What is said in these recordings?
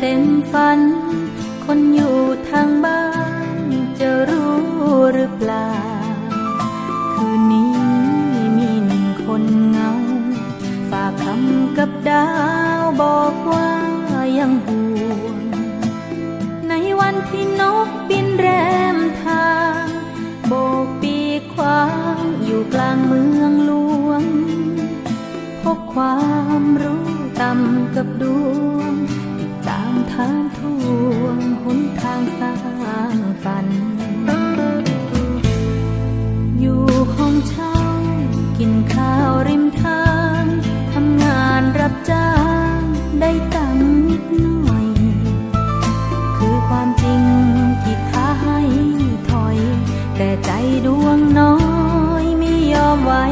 เต็มฝัน คนอยู่ทางบ้านจะรู้หรือเปล่า คืนนี้มีหนึ่งคนเงา ฝากคำกับดาวบอกว่ายังห่วง ในวันที่นกบินแรมทางโบกปีควางอยู่กลางเมืองหลวง พบความรู้ต่ำกับดวง ทานทวงหนทางสร้างฝัน อยู่ห้องเช่ากินข้าวริมทางทำงานรับจ้างได้ตังนิดหน่อย คือความจริงที่ท้าให้ถอย แต่ใจดวงน้อยไม่ยอมไว้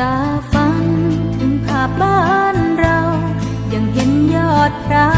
ตาฝันถึงภาพบ้านเรา ยังเห็นยอดพระ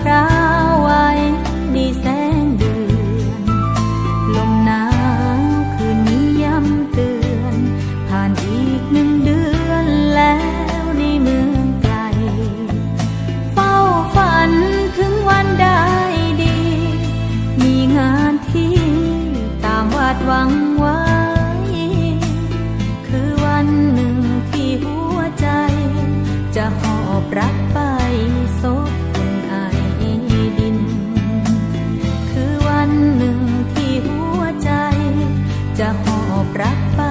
พระไว้ในแสงเดือนลมหนาวคืนนี้ย้ำเตือน ผ่านอีกหนึ่งเดือนแล้วในเมืองไกลเฝ้าฝันถึงวันได้ดี มีงานที่ตามวาดหวังไว้ คือวันหนึ่งที่หัวใจ จะหอบรักไป อบรับไป